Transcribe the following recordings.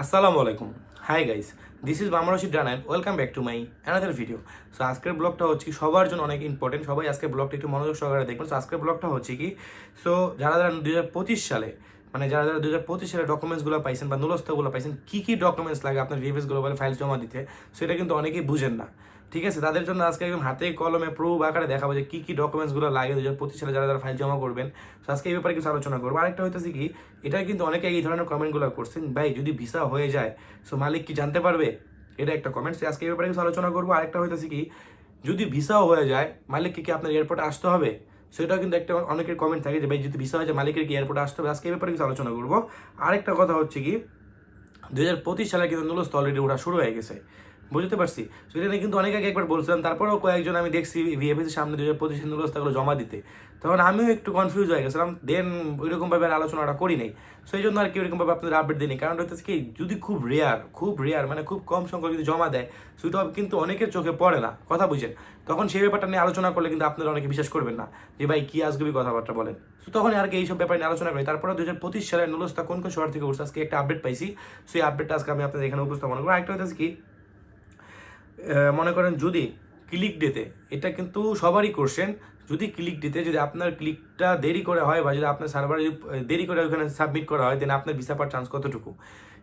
আসসালামু আলাইকুম। High guys this is Mama Rashid and welcome back to my another video so আজকের ব্লগটা হচ্ছে কি সবার জন্য অনেক ইম্পর্টেন্ট সবাই আজকের ব্লগটা একটু মনোযোগ সহকারে দেখবেন। সো আজকের ব্লগটা হচ্ছে কি সো যারা যারা দু হাজার পঁচিশ সালে মানে যারা যারা দুই হাজার পঁচিশ সালে ডকুমেন্টসগুলো পাইছেন বা নুলস্থাগুলো পাইছেন, কী কী ডকুমেন্টস লাগে আপনার ভিএফএস গ্লোবাল ফাইল জমা দিতে, সেটা কিন্তু অনেকেই বুঝেন না। ঠিক আছে? তাদের জন্য আজকে একদম হাতে কলমে প্রুফ আকারে দেখাবো যে কী কী ডকুমেন্টসগুলো লাগে দু হাজার পঁচিশ সালে যারা যারা ফাইল জমা করবেন। তো আজকে এই ব্যাপারে কিছু আলোচনা করব। আরেকটা হইতেছে কি, এটা কিন্তু অনেকে এই ধরনের কমেন্টগুলো করছেন, ভাই, যদি ভিসা হয়ে যায় সো মালিক কি জানতে পারবে? এটা একটা কমেন্ট সে আজকে এই ব্যাপারে কিছু আলোচনা করব। আরেকটা হইতেছে কি, যদি ভিসাও হয়ে যায়, মালিককে কি আপনার এয়ারপোর্টে আসতে হবে? সেটাও কিন্তু একটা অনেকের কমেন্ট থাকে যে, ভাই, যদি ভিসা হয় যে মালিকের কি এয়ারপোর্টে আসতে হবে? আজকে এই ব্যাপারে কিছু আলোচনা করব। আরেকটা কথা হচ্ছে কি দু হাজার পঁচিশ সালে কিন্তু নুলস্থ অলরেডি ওঠা শুরু হয়ে গেছে। বুঝতে পারছি। নিয়ে কিন্তু অনেক আগে একবার বলছিলাম, তারপরেও কয়েকজন আমি দেখছি ভিএফএস সামনে দুই হাজার নুলস্থাগুলো জমা দিতে। তখন আমিও একটু কনফিউজ হয়ে গেছিলাম দেন ওইরকমভাবে আর আলোচনাটা করি নাই। সো এই জন্য আর কি ওইরকমভাবে আপনাদের আপডেট দিই কারণ হচ্ছে কি, যদি খুব রেয়ার খুব রেয়ার মানে খুব কম সংখ্যক যদি জমা দেয় সেটা কিন্তু অনেকের চোখে পড়ে না, কথা বুঝেন। তখন সেই ব্যাপারটা নিয়ে আলোচনা করলে কিন্তু আপনারা অনেকে বিশ্বাস করবেন না, যে ভাই কী আজগুবি কথাবার্তা বলেন। তো তখন আর কি এইসব ব্যাপার নিয়ে আলোচনা করি। তারপরে দুই হাজার পঁচিশ সালের নুলস্থা কোন কোন শহর থেকে উঠছে, আজকে একটা আপডেট পাইছি। সেই আপডেটটা আজকে আমি আপনাদের এখানে উপস্থাপন করব। আরেকটা হচ্ছে কি মনে করেন যদি ক্লিক ডেতে এটা কিন্তু সবারই কোশ্চেন যদি ক্লিক ডেতে যদি আপনার ক্লিকটা দেরি করে হয় বা যদি আপনার সার্ভারে দেরি করে ওখানে সাবমিট করা হয় দেন আপনার ভিসা পাওয়ার চান্স কতটুকু?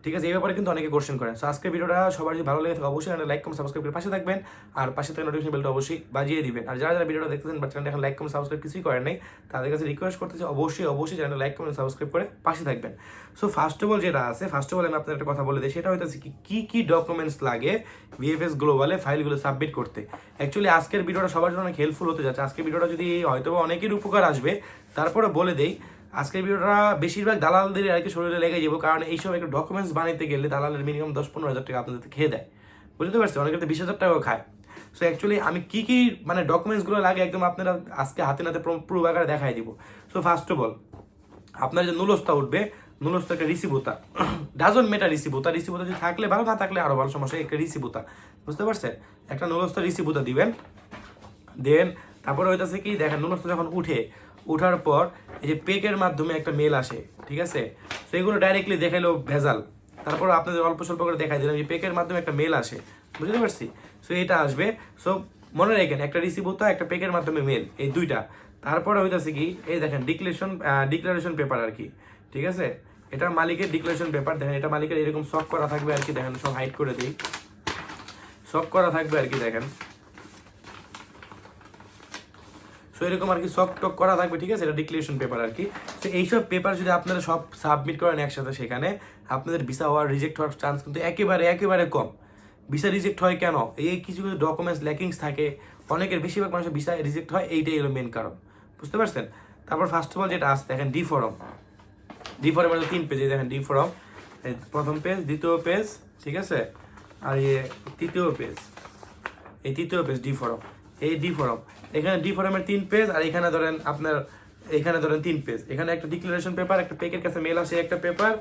ঠিক আছে, এই ব্যাপারে কিন্তু অনেকে কোশ্চেন করেন। সো আজকের ভিডিওটা সবার যদি ভালো লেগে থাকে, অবশ্যই লাইক কম সাবস্ক্রাইব করে পাশে থাকবেন। আর পাশে থাকা নোটিফিকেশন বেলটা অবশ্যই বাজিয়ে দিবেন। আর যারা যারা ভিডিওটা দেখতেছেন বা চ্যানেলটা এখন লাইক কম সাবস্ক্রাইব কিছুই করেন নাই, তাদের কাছে রিকোয়েস্ট করতেছি অবশ্যই অবশ্যই চ্যানেলটা লাইক কমেন্ট সাবস্ক্রাইব করে পাশে থাকবেন। সো ফার্স্ট অফ অল যেটা আছে ফার্স্ট অফ অল আমি আপনার একটা কথা বলে দিই, সেটা হইতেছে কি কি কি ডকুমেন্টস লাগে ভিএফএস গ্লোবালে ফাইলগুলো সাবমিট করতে? অ্যাকচুয়ালি আজকের ভিডিওটা সবার জন্য অনেক হেল্পফুল হতে যাচ্ছে। আজকের ভিডিওটা যদি হয়তো অনেকের উপকার আসবে, তারপরে বলে দেই আজকের ভিডিওটা বেশিরভাগ দালালদের আর কি শরীরে লেগে যাব, কারণ এইসব একটা ডকুমেন্টস বানাইতে গেলে দালালের মিনিমাম দশ পনেরো হাজার টাকা আপনাদের খেয়ে দেয়। বুঝতে পারছি অনেকে তো বিশ হাজার টাকাও খায়। সো অ্যাকচুয়ালি আমি কী কী মানে ডকুমেন্টসগুলো লাগে একদম আপনারা আজকে হাতে নাতে পুরো আকারে দেখাই দিব। সো ফার্স্ট অফ অল আপনার যে নুলস্তা উঠবে নুলস্তা একটা রিসিভ হতা ডাজন মেটা রিসিভ হতা রিসিভ হতা যদি থাকলে ভালো, না থাকলে আরও ভালো সমস্যা, একটা রিসিভ হতা বুঝতে পারছেন? একটা নুলস্তা রিসিভ হতা দিবেন। দেন তারপরে হইতাছে কি, দেখেন নুলস্তা যখন উঠে উঠার পর এই যে পেকের মাধ্যমে একটা মেল আসে, ঠিক আছে? তো এগুলো ডাইরেক্টলি দেখাইলো ভেজাল। তারপর আপনাদের অল্প স্বল্প করে দেখাই দিলাম যে পেকের মাধ্যমে একটা মেল আসে। বুঝতে পারছি? সো এটা আসবে। সো মনে রাখেন, একটা রিসিভ হতো, একটা পেকের মাধ্যমে মেল এই দুইটা। তারপরে হইতেছে কি, এই দেখেন ডিক্লেরেশন ডিক্লারেশন পেপার আর কি, ঠিক আছে? এটা মালিকের ডিক্লারেশন পেপার দেখেন, এটা মালিকের এরকম সব করা থাকবে আর কি, দেখেন, সব হাইড করে দিই। সব করা থাকবে আর কি, দেখেন। সো এরকম আর কি সব টক করা থাকবে, ঠিক আছে? এটা ডিক্লারেশন পেপার আর কি। তো এইসব পেপার যদি আপনারা সব সাবমিট করেন একসাথে সেখানে, আপনাদের ভিসা হওয়ার রিজেক্ট হওয়ার চান্স কিন্তু একেবারে একেবারে কম। ভিসা রিজেক্ট হয় কেন? এই কিছু কিছু ডকুমেন্টস ল্যাকিংস থাকে। অনেকের বেশিরভাগ মানুষের ভিসা রিজেক্ট হয়, এইটাই হলো মেন কারণ। বুঝতে পারছেন? তারপর ফার্স্ট অফ অল যেটা আছে, দেখেন ডি ফরম ডি ফরম মধ্যে তিন পেজে দেখেন ডি ফরম প্রথম পেজ দ্বিতীয় পেজ ঠিক আছে? আর ইয়ে তৃতীয় পেজ এই তৃতীয় পেজ ডি ফরম এই ডি ফরম এখানে ডি ফরমের তিন পেজ আর এখানে ধরেন আপনার, এখানে ধরেন তিন পেজ এখানে একটা ডিক্লারেশন পেপার একটা পেকের কাছে মেল আসে একটা পেপার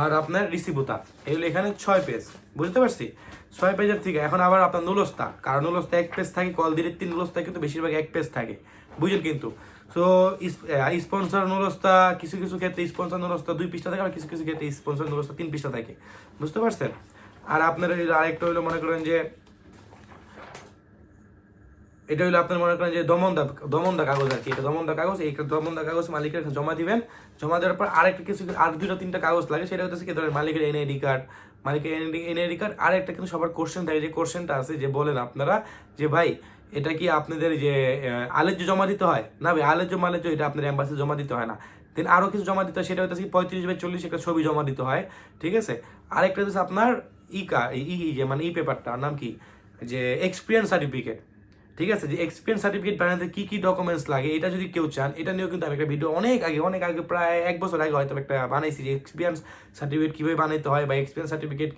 আর আপনার রিসিভুতা এগুলো এখানে ছয় পেজ বুঝতে পারছি? ছয় পেজের থেকে এখন আবার আপনার নুলস্তা কারণ নুলস্তা এক পেজ থাকে কল দিলে তিন নুলস্তা কিন্তু বেশিরভাগ এক পেজ থাকে। বুঝলেন কিন্তু? সো স্পন্সর নুলস্তা কিছু কিছু ক্ষেত্রে স্পন্সর নুলস্তা দুই পৃষ্ঠা থাকে আর কিছু কিছু ক্ষেত্রে স্পন্সর নুলস্তা তিন পৃষ্ঠা থাকে। বুঝতে পারছেন? আর আপনার আরেকটা হলো মনে করেন যে এটা হলো আপনার মনে করেন যে দমন দমনদা দমনদা কাগজ আর কি, এটা দমনদা কাগজ, এই দমনদা কাগজ মালিকের কাছে জমা দিবেন। জমা দেওয়ার পর আরেকটা কিছু, আর দুটো তিনটা কাগজ লাগে, সেটা হচ্ছে কি ধরেন মালিকের এনআইডি কার্ড মালিকের এনআইডি কার্ড আর একটা কিন্তু সবার কোশ্চেন থাকে, যে কোশ্চেনটা আছে, যে বলেন আপনারা যে ভাই, এটা কি আপনাদের যে আলেজ্য জমা দিতে হয়? না ভাই, আলেজ্য মালেজ্য এটা আপনার অ্যাম্বাসি জমা দিতে হয় না। দেন আরও কিছু জমা দিতে হয়, সেটা হচ্ছে কি পঁয়ত্রিশ বাই চল্লিশ একটা ছবি জমা দিতে হয়, ঠিক আছে? আরেকটা হচ্ছে আপনার ই কা, ই, ই- যে মানে ই পেপারটা নাম কি? যে এক্সপিরিয়েন্স সার্টিফিকেট ঠিক আছে? যে এক্সপিরিয়েন্স সার্টিফিকেট বানাতে কি কি ডকুমেন্টস লাগে, এটা যদি কেউ চান, এটা নিয়েও কিন্তু আমি একটা ভিডিও অনেক আগে অনেক আগে, প্রায় এক বছর আগে হয়তো একটা বানাইছি যে এক্সপিরিয়েন্স সার্টিফিকেট কীভাবে বানাইতে হয় বা এক্সপিরিয়েন্স সার্টিফিকেট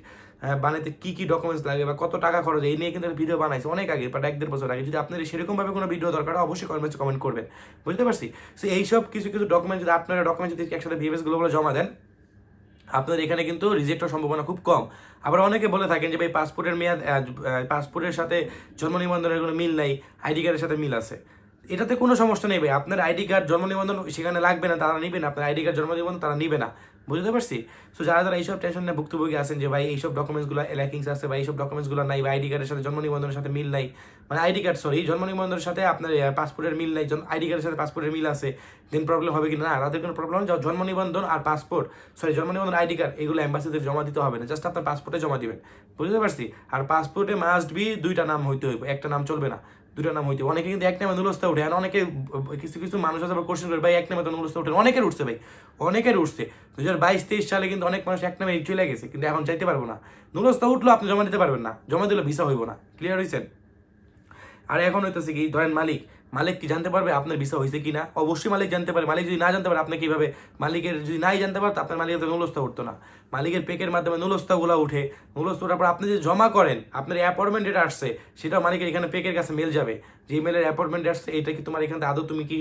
বানাতে কী কী ডকুমেন্টস লাগে বা কত টাকা খরচ, এই নিয়ে কিন্তু একটা ভিডিও বানাইছি অনেক আগে বাট এক দেড় বছর আগে। যদি আপনার সেরকমভাবে কোনো ভিডিও দরকার হয়, অবশ্যই কমেন্টে কমেন্ট করবেন। বুঝতে পারছি? সো এইসব কিছু কিছু ডকুমেন্ট যদি আপনারা ডকুমেন্ট যদি একসাথে ভিএসগুলো জমা দেন আপনাদের এখানে কিন্তু রিজেক্ট হওয়ার সম্ভাবনা খুব কম। আবার অনেকে বলে থাকেন যে ভাই পাসপোর্টের মেয়াদ পাসপোর্টের সাথে জন্ম নিবন্ধনের কোনো মিল নাই, আইডি কার্ডের সাথে মিল আছে। এটাতে কোনো সমস্যা নেই ভাই, আপনার আইডি কার্ড জন্ম নিবন্ধন সেখানে লাগবে না, তারা নেবে না। আপনার আইডি কার্ড জন্ম নিবন্ধন তারা নেবে না। বুঝতে পারছি? সো যারা যারা এইসব টেনশন নিয়ে ভুক্তভোগী আছেন যে ভাই এইসব ডকুমেন্টসগুলো ল্যাকিংস আছে বা এইসব ডকুমেন্টসগুলো নাই বা আইডি কার্ডের সাথে জন্ম নিবন্ধনের সাথে মিল নাই মানে আইডি কার্ড সরি জন্ম নিবন্ধনের সাথে আপনার পাসপোর্টের মিল নাই আইডি কার্ডের সাথে পাসপোর্টের মিল আছে দেন প্রবলেম হবে কি না? তাদের কোনো প্রবলেম জন্ম নিবন্ধন আর পাসপোর্ট সরি জন্ম নিবন্ধন আইডি কার্ড এগুলো অ্যাম্বাসিতে জমা দিতে হবে না জাস্ট আপনার পাসপোর্টে জমা দিবেন, বুঝতে পারছি? আর পাসপোর্টে মাস্ট বি দুইটা নাম হইতে হইব, একটা নাম চলবে না দুটো নাম হইতে অনেকে কিন্তু এক নামে নুলস্থা উঠে আর অনেকে, কিছু কিছু মানুষ আছে কোশ্চেন করে, ভাই, এক নামে তো নুলস্থা উঠে অনেকের উঠছে ভাই, অনেকের উঠছে। দু হাজার বাইশ, তেইশ সালে কিন্তু অনেক মানুষ এক নামে চলে গেছে, কিন্তু এখন চাইতে পারব না। নুলস্থা উঠল আপনি জমা দিতে পারবেন না, জমা দিলে ভিসা হইব না। ক্লিয়ার হয়েছেন আর এখন হইতেছে কি, ধরেন মালিক মালিক কি জানতে পারবে আপনার ভিসা হয়েছে কি না অবশ্যই মালিক জানতে পারে। মালিক যদি না জানতে পারে, আপনি কীভাবে? মালিকের যদি নাই জানতে পারতো আপনার মালিকের তো নুলস্তা উঠতো না। মালিকের পেকের মাধ্যমে নুলস্তাগুলো উঠে নুলস্থ ওঠার পর আপনি যে জমা করেন, আপনার অ্যাপয়েন্টমেন্ট ডেট আসছে সেটা মালিকের এখানে পেকের কাছে মেল যাবে। যে মেলের অ্যাপয়েন্টমেন্ট আসছে, এটা কি তোমার এখানে আদৌ তুমি কি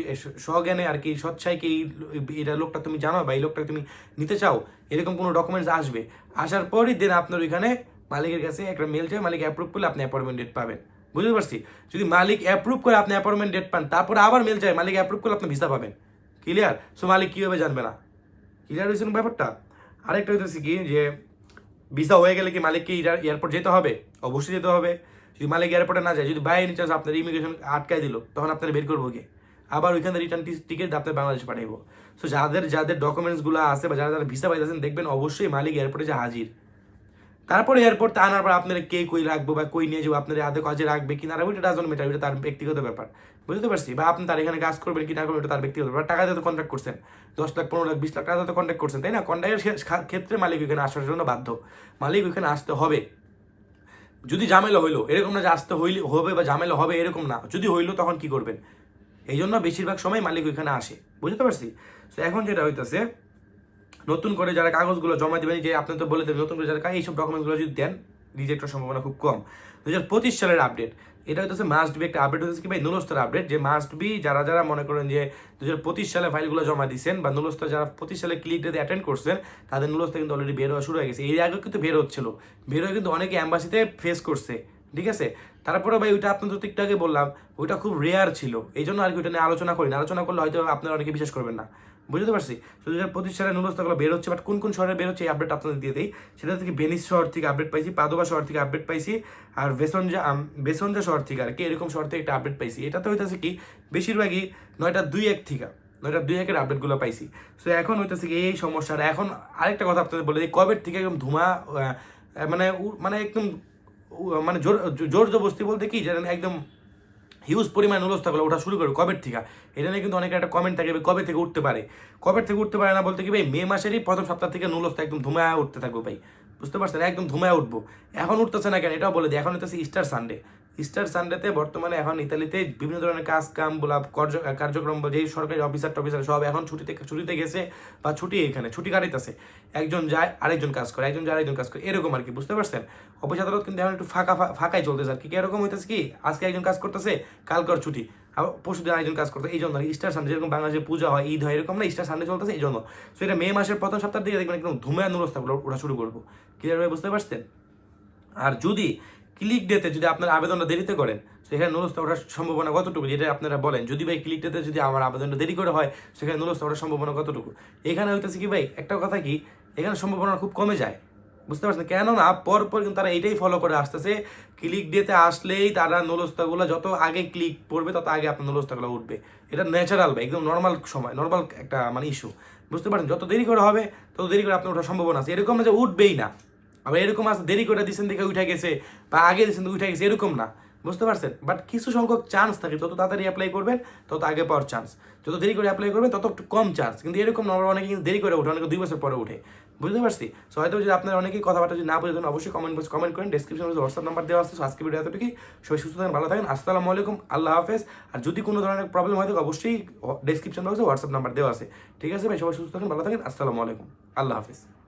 সজ্ঞানে আর কি সচ্ছাই কি এটা লোকটা তুমি জানো বা এই লোকটা তুমি নিতে চাও? এরকম কোনো ডকুমেন্টস আসবে। আসার পরই দেন আপনার ওইখানে মালিকের কাছে একটা মেল যাবে মালিক অ্যাপ্রুভ করলে আপনি অ্যাপয়েন্টমেন্ট ডেট পাবেন। বুঝতে পারছি? যদি মালিক অ্যাপ্রুভ করে আপনি অ্যাপয়েন্টমেন্ট ডেট পান, তারপর আবার মেল যায় মালিক অ্যাপ্রুভ করলে আপনি ভিসা পাবেন। ক্লিয়ার সো মালিক কীভাবে জানবে না? ক্লিয়ার হয়েছে ব্যাপারটা? আরেকটা হইতেছে কি, যে ভিসা হয়ে গেলে কি মালিককে এয়ারপোর্ট যেতে হবে? অবশ্যই যেতে হবে। যদি মালিক এয়ারপোর্টে না যায়, যদি বাই এনি চান্স আপনার ইমিগ্রেশন আটকায় দিল, তখন আপনার বের করব কি আবার ওইখানে রিটার্ন টিকিট আপনার বাংলাদেশ পাঠাইবো। সো যাদের যাদের ডকুমেন্টসগুলো আছে বা যারা যারা ভিসা পাইতেছেন, দেখবেন অবশ্যই মালিক এয়ারপোর্টে যে হাজির। তারপরে এয়ারপোর্ট আনার পর আপনার কে কই রাখব বা কই নিয়ে যাব, আপনার আধে কাজে রাখবে কি না রাখবে, এটা ডাজন মেটার এটা তার ব্যক্তিগত ব্যাপার। বুঝতে পারছি? বা আপনি তার এখানে কাজ করবেন কি না করবেন, এটা তার ব্যক্তিগত ব্যাপার। টাকা দিয়ে তো কন্ট্যাক্ট করছেন। দশ লাখ, পনেরো লাখ, বিশ লাখ টাকা তো কন্ট্যাক্ট করছেন, তাই না? কন্ট্যাক্টের ক্ষেত্রে মালিক ওইখানে আসার জন্য বাধ্য। মালিক ওইখানে আসতে হবে। যদি ঝামেলা হইল, এরকম না যে আসতে হইলে হবে বা ঝামেলা হবে এরকম না। যদি হইল, তখন কি করবেন? এই জন্য বেশিরভাগ সময় মালিক ওইখানে আসে। বুঝতে পারছি? তো এখন যেটা হইতেছে নতুন করে যারা কাগজগুলো জমা দেবেন যে আপনি তো বলে দেবেন, নতুন করে যারা এইসব ডকুমেন্টসগুলো যদি দেন রিজেক্টের সম্ভাবনা খুব কম। দু হাজার পঁচিশ সালের আপডেট এটা হচ্ছে মাস্ট বি একটা আপডেট হচ্ছে কি ভাই? নুলস্তর আপডেট যে মাস্ট বি যারা যারা মনে করেন যে দু হাজার পঁচিশ সালে ফাইলগুলো জমা দিচ্ছেন বা নুলস্তর যারা পঁচিশ সালে ক্লিক ডেতে অ্যাটেন্ড করছেন, তাদের নুলস্ত কিন্তু অলরেডি বের হওয়া শুরু হয়ে গেছে। এর আগে কিন্তু বের হচ্ছিল। বের হয়ে কিন্তু অনেকে অ্যাম্বাসিতে ফেস করছে, ঠিক আছে? তারপরে ভাই ওইটা আপনাদের তো একটু আগে বললাম, ওইটা খুব রেয়ার ছিল। এই জন্য আর কি ওইটা নিয়ে আলোচনা করি না আলোচনা করলে হয়তো আপনারা অনেকে বিশ্বাস করবেন না। বুঝতে পারছি? তো দু হাজার পঁচিশ সালে নুলস্তাগুলো বের হচ্ছে বাট কোন কোন শহরে বের হচ্ছে এই আপডেট আপনাদের দিয়ে দিই। সেটা থেকে বেনিস শহর থেকে আপডেট পাইছি, পাদোবা শহর থেকে আপডেট পাইছি, আর বেসনজা বেসনজা শহর থেকে আর কি, এরকম শহর থেকে একটা আপডেট পাইছি। এটাতে হইতেছে কি, বেশিরভাগই নয়টা দুই এক থেকে, নয়টা দুই একের আপডেটগুলো পাইছি। সো এখন হইতেছে কি, এই সমস্যা, আর এখন আরেকটা কথা আপনাদের বলে দিই কবের থেকে একদম ধুমা মানে মানে একদম মানে জোর জোর জবস্তি বলতে কি, যেন একদম হিউজ পরিমাণ নুলস্তাগুলো ওঠা শুরু করবে কবের থেকে এটা নিয়ে কিন্তু অনেকের একটা কমেন্ট থাকে কবে থেকে উঠতে পারে? কবে থেকে উঠতে পারে না বলতে কি, ভাই, মে মাসেরই প্রথম সপ্তাহ থেকে নুলস্তা একদম ধুমায়া উঠতে থাকবে, ভাই। বুঝতে পারছেন? একদম ধুমায়া উঠবো। এখন উঠতেছে না কেন? এটাও বলে দিই, এখন হইতেছে ইস্টার সানডে ইস্টার সানডেতে বর্তমানে এখন ইতালিতে বিভিন্ন ধরনের কাজ, কাম, বলা কার্যক্রম বা যেই সরকারি অফিসার টফিসার সব এখন ছুটিতে ছুটিতে গেছে বা ছুটি এখানে, ছুটি কাটাইতেছে। একজন যায়, আরেকজন কাজ করে, একজন যায়, আরেকজন কাজ করে। এরকম আর কি বুঝতে পারছেন? অফিস আদালত কিন্তু এখন একটু ফাঁকা ফাঁকাই চলতেছে আর কি এরকম হইতেছে কি? আজকে একজন কাজ করতেছে কালকের ছুটি। আবার পরশু দিন আরেকজন কাজ করতে এই জন্য ইস্টার সানডে যেরকম বাংলাদেশে পূজা হয়, ঈদ হয়, এরকম না ইস্টার সানডে চলতেছে এই জন্য সো এটা মে মাসের প্রথম সপ্তাহ দিকে দেখবেন একদম ধুমায় নুরস্তা, ওরা শুরু করব। ক্লিয়ার ভাবে বুঝতে পারছেন? আর যদি ক্লিক ডেতে যদি আপনার আবেদনটা দেরিতে করেন, সেখানে নুরস্তা ওঠার সম্ভাবনা কতটুকু? যেটা আপনারা বলেন, যদি ভাই ক্লিক ডেতে যদি আমার আবেদনটা দেরি করে হয়, সেখানে নুরস্তা ওঠার সম্ভাবনা কতটুকু? এখানে হইতেছে কি ভাই, একটা কথা কি, এখানে সম্ভাবনা খুব কমে যায়। বুঝতে পারছেন? কেননা পর পর কিন্তু তারা এইটাই ফলো করে আসতেছে। ক্লিক ডেতে আসলেই তারা নুলস্তাগুলো যত আগে ক্লিক পড়বে তত আগে আপনার নুলস্তাগুলো উঠবে। এটা ন্যাচারাল ভাই, একদম নর্মাল সময় নর্মাল একটা মানে ইস্যু বুঝতে পারেন যত দেরি করে হবে, তত দেরি করে আপনার ওঠার সম্ভাবনা আছে। এরকম যে উঠবেই না। আবার এরকম আছে দেরি করে দিচ্ছেন দেখে উঠে গেছে, বা আগে দিচ্ছেন উঠে গেছে, এরকম না, বুঝতে পারছেন? বাট কিছু সংখ্যক চান্স থাকে, যত তাড়াতাড়ি অ্যাপ্লাই করবেন, তত আগে পাওয়ার চান্স যত দেরি করে অ্যাপ্লাই করবেন, তত একটু কম চান্স কিন্তু এরকম না আমরা অনেকে কিন্তু দেরি করে উঠে অনেকে দুই বছর পরে উঠে বুঝতে পারছি? সো হয়তো যদি আপনার অনেকেই কথাবার্তা যদি না বুঝে অবশ্যই কমেন্ট বক্স কমেন্ট করেন। ডেসক্রিপশনে হোয়াটসঅ্যাপ নাম্বার দেওয়া আছে। আজকে ভিডিও এতটুকুই। সবাই সুস্থ থাকেন, ভালো থাকেন। আসসালামু আলাইকুম। আল্লাহ হাফেজ। আর যদি কোনো ধরনের প্রবলেম হয় থাকে অবশ্যই ডেসক্রিপশন বক্সে হোয়াটসঅ্যাপ নাম্বার দেওয়া আছে। ঠিক আছে ভাই? সবাই সুস্থ থাকেন, ভালো থাকেন। আসসালামু আলাইকুম। আল্লাহ হাফেজ।